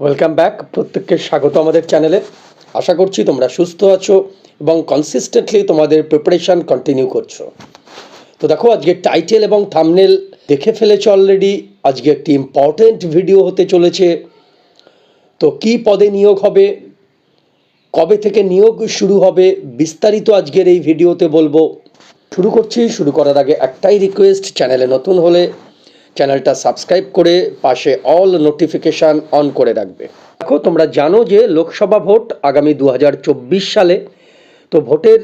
Welcome back প্রত্যেককে স্বাগত আমাদের চ্যানেলে আশা করছি তোমরা সুস্থ আছো এবং কনসিস্টেন্টলি তোমাদের প্রিপারেশন কন্টিনিউ করছ। তো দেখো, আজকে টাইটেল এবং থামনেল দেখে ফেলেছো অলরেডি আজকে একটি ইম্পর্ট্যান্ট ভিডিও হতে চলেছে। তো কি পদে নিয়োগ হবে? কবে থেকে নিয়োগ শুরু হবে? বিস্তারিত আজকের এই ভিডিওতে বলব। শুরু করছি। শুরু করার আগে একটাই রিকোয়েস্ট চ্যানেলে নতুন হলে চ্যানেলটা সাবস্ক্রাইব করে পাশে অল নোটিফিকেশান অন করে রাখবে। দেখো, তোমরা জানো যে লোকসভা ভোট আগামী দু হাজার চব্বিশ সালে, তো ভোটের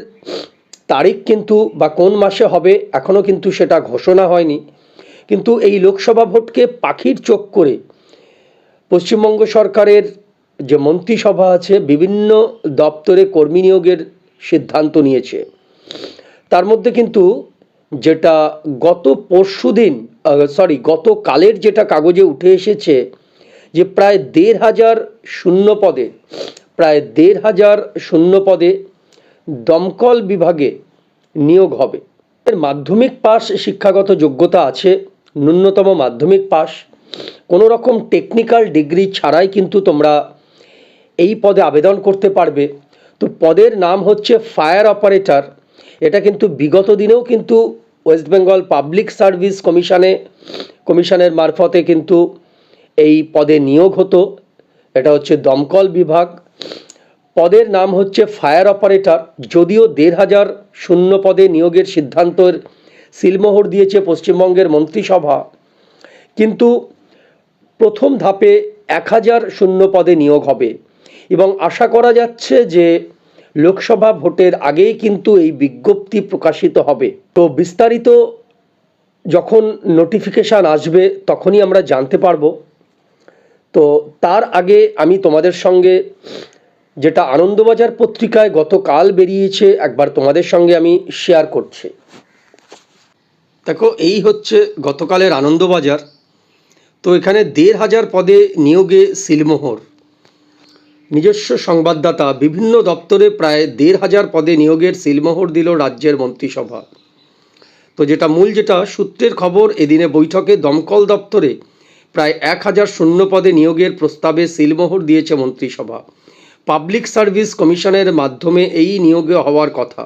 তারিখ কিন্তু বা কোন মাসে হবে এখনও কিন্তু সেটা ঘোষণা হয়নি। কিন্তু এই লোকসভা ভোটকে পাখির চোখ করে পশ্চিমবঙ্গ সরকারের যে মন্ত্রিসভা আছে, বিভিন্ন দপ্তরে কর্মী নিয়োগের সিদ্ধান্ত নিয়েছে। তার মধ্যে কিন্তু যেটা গত পরশু দিন সরি গতকালের যেটা কাগজে উঠে এসেছে যে প্রায় দেড় হাজার শূন্য পদে, প্রায় দেড় হাজার শূন্য পদে দমকল বিভাগে নিয়োগ হবে। এর মাধ্যমিক পাস শিক্ষাগত যোগ্যতা আছে, ন্যূনতম মাধ্যমিক পাস কোনো রকম টেকনিক্যাল ডিগ্রি ছাড়াই কিন্তু তোমরা এই পদে আবেদন করতে পারবে। তো পদের নাম হচ্ছে ফায়ার অপারেটর এটা কিন্তু বিগত দিনেও কিন্তু ওয়েস্ট বেঙ্গল পাবলিক সার্ভিস কমিশনে, কমিশনের মারফতে কিন্তু এই পদে নিয়োগ হতো। এটা হচ্ছে দমকল বিভাগ। পদের নাম হচ্ছে ফায়ার অপারেটর। যদিও দেড় হাজার শূন্য পদে নিয়োগের সিদ্ধান্তের সিলমোহর দিয়েছে পশ্চিমবঙ্গের মন্ত্রিসভা। কিন্তু প্রথম ধাপে এক হাজার শূন্য পদে নিয়োগ হবে। এবং আশা করা যাচ্ছে যে লোকসভা ভোটের আগেই কিন্তু এই বিজ্ঞপ্তি প্রকাশিত হবে। তো বিস্তারিত যখন নোটিফিকেশান আসবে তখনই আমরা জানতে পারব। তো তার আগে আমি তোমাদের সঙ্গে যেটা আনন্দবাজার পত্রিকায় গতকাল বেরিয়েছে একবার তোমাদের সঙ্গে আমি শেয়ার করছি। দেখো, এই হচ্ছে গতকালের আনন্দবাজার। তো এখানে দেড় হাজার পদে নিয়োগে সিলমোহর। নিজস্ব সংবাদদাতা, বিভিন্ন দপ্তরে প্রায় দেড় হাজার পদে নিয়োগের সিলমোহর দিল রাজ্যের মন্ত্রিসভা। তো যেটা মূল যেটা, সূত্রের খবর, এদিনে বৈঠকে দমকল দপ্তরে প্রায় এক হাজার শূন্য পদে নিয়োগের প্রস্তাবে সিলমোহর দিয়েছে মন্ত্রিসভা। পাবলিক সার্ভিস কমিশনের মাধ্যমে এই নিয়োগে হওয়ার কথা।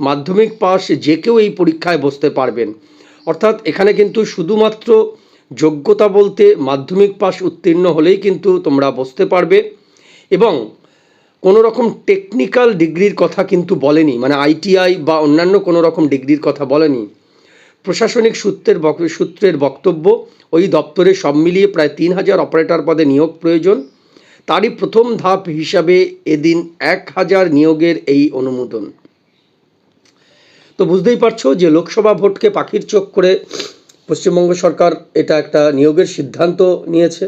মাধ্যমিক পাস যে কেউ এই পরীক্ষায় বসতে পারবেন। অর্থাৎ এখানে কিন্তু শুধুমাত্র যোগ্যতা বলতে মাধ্যমিক পাস উত্তীর্ণ হলেই কিন্তু তোমরা বসতে পারবে। এবং কোনো রকম টেকনিক্যাল ডিগ্রির কথা কিন্তু বলেনি মানে আইটিআই বা অন্যান্য কোনো রকম ডিগ্রির কথা বলেনি। প্রশাসনিক সূত্রের সূত্রের বক্তব্য, ওই দপ্তরে সব মিলিয়ে প্রায় তিন হাজার অপারেটর পদে নিয়োগ প্রয়োজন। তারই প্রথম ধাপ হিসাবে এদিন এক হাজার নিয়োগের এই অনুমোদন। তো বুঝতেই পারছ যে লোকসভা ভোটকে পাখির চোখ করে পশ্চিমবঙ্গ সরকার এটা একটা নিয়োগের সিদ্ধান্ত নিয়েছে।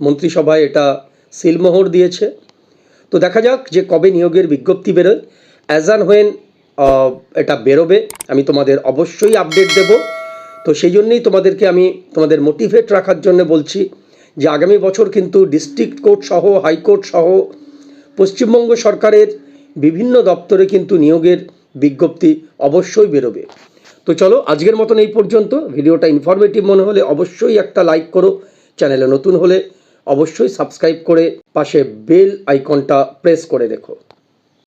মন্ত্রিসভায় এটা সিলমোহর দিয়েছে। তো দেখা যাক যে কবে নিয়োগের বিজ্ঞপ্তি বেরোয়। অ্যাজ অ্যান হোয়েন এটা বেরোবে, আমি তোমাদের অবশ্যই আপডেট দেব। তো সেই জন্যেই তোমাদেরকে আমি তোমাদের মোটিভেট রাখার জন্য বলছি যে আগামী বছর কিন্তু ডিস্ট্রিক্ট কোর্ট সহ হাইকোর্ট সহ, পশ্চিমবঙ্গ সরকারের বিভিন্ন দপ্তরে কিন্তু নিয়োগের বিজ্ঞপ্তি অবশ্যই বেরোবে। তো চলো, আজকের মতন এই পর্যন্ত। ভিডিওটা ইনফরমেটিভ মনে হলে অবশ্যই একটা লাইক করো। চ্যানেলে নতুন হলে অবশ্যই সাবস্ক্রাইব করে পাশে বেল আইকনটা প্রেস করে রেখো